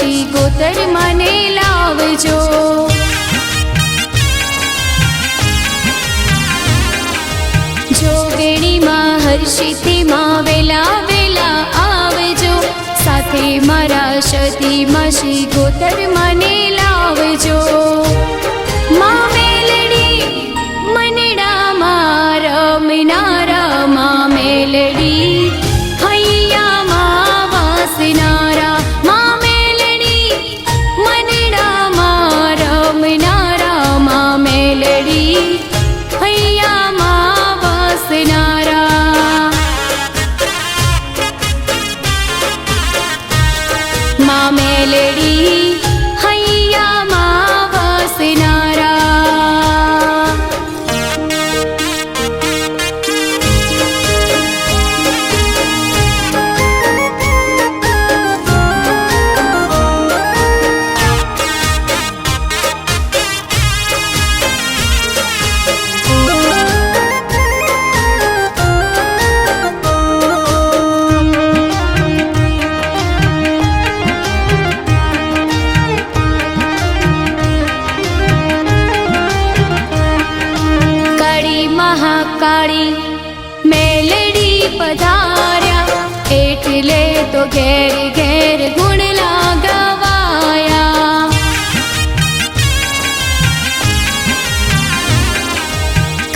પછી ગોતર મને લાવજો. જોગણીમાં હર્ષિથી માં વેલા વેલા આવજો, સાથે મારા સતીમાં શ્રી ગોતર મને લાવજો. કાળી મેલડી પધાર્યા. એટલે તો ઘેર ઘેર ગુણ લાગવાયા.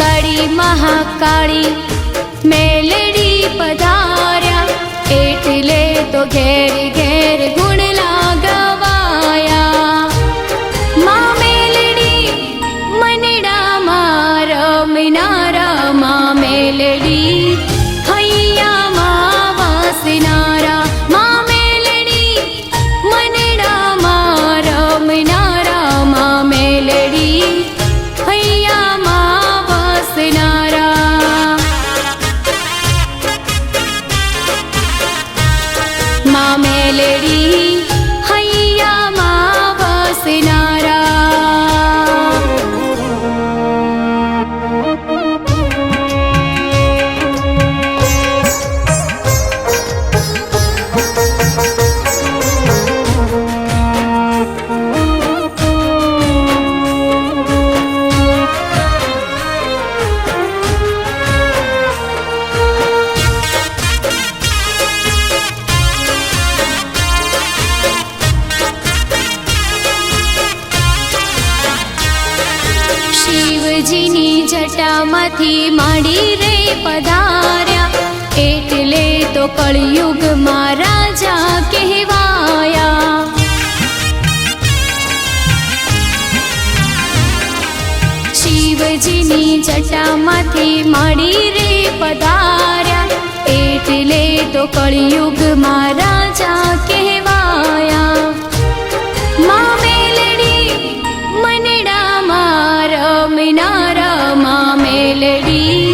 કાળી મહાકાળી મેલડી પધાર્યા. એટલે તો ઘેર ઘેર ગુણ કળયુગમાં રાજા કહેવાયા. શિવજીની જટામાંથી મળી રે પધાર્યા. એટલે તો કળયુગમાં રાજા કહેવાયા. મા મેલડી મનડામાં રમનારા, મા મેલડી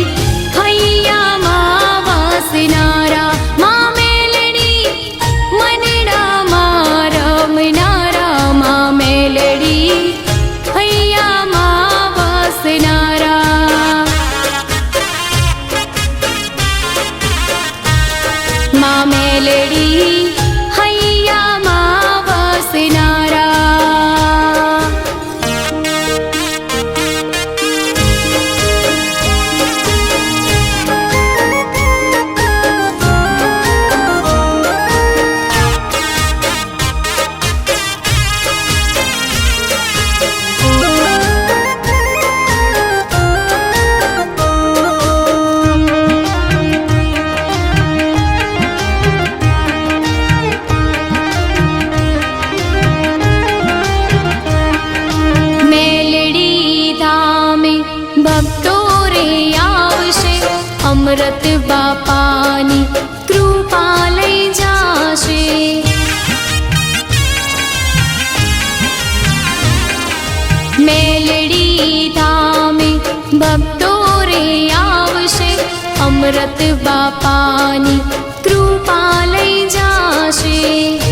અમૃત બાપાની કૃપા લઈ જાશે.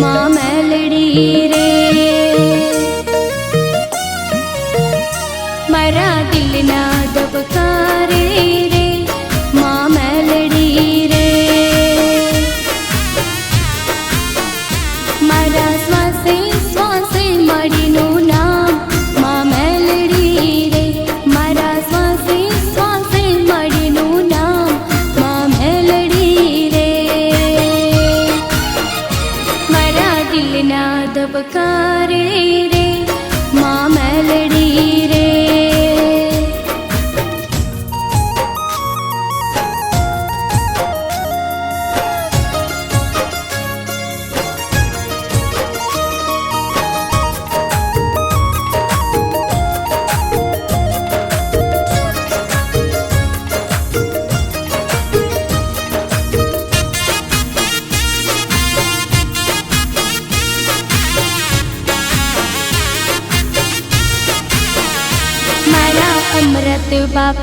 मालडी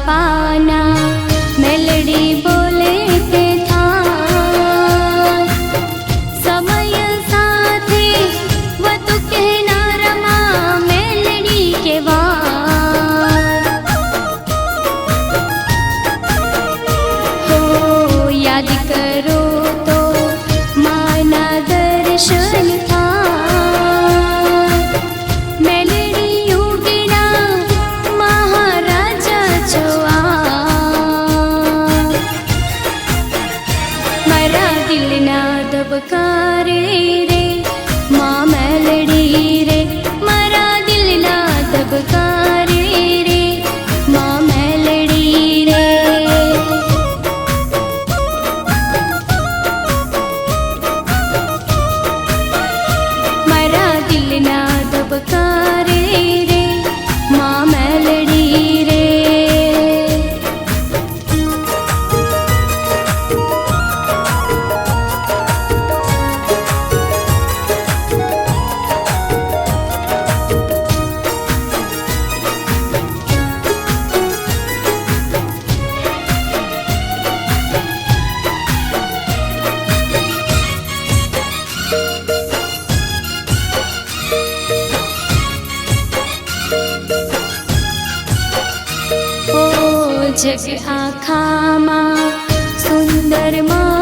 পানা જગ આખામાં સુંદરમાં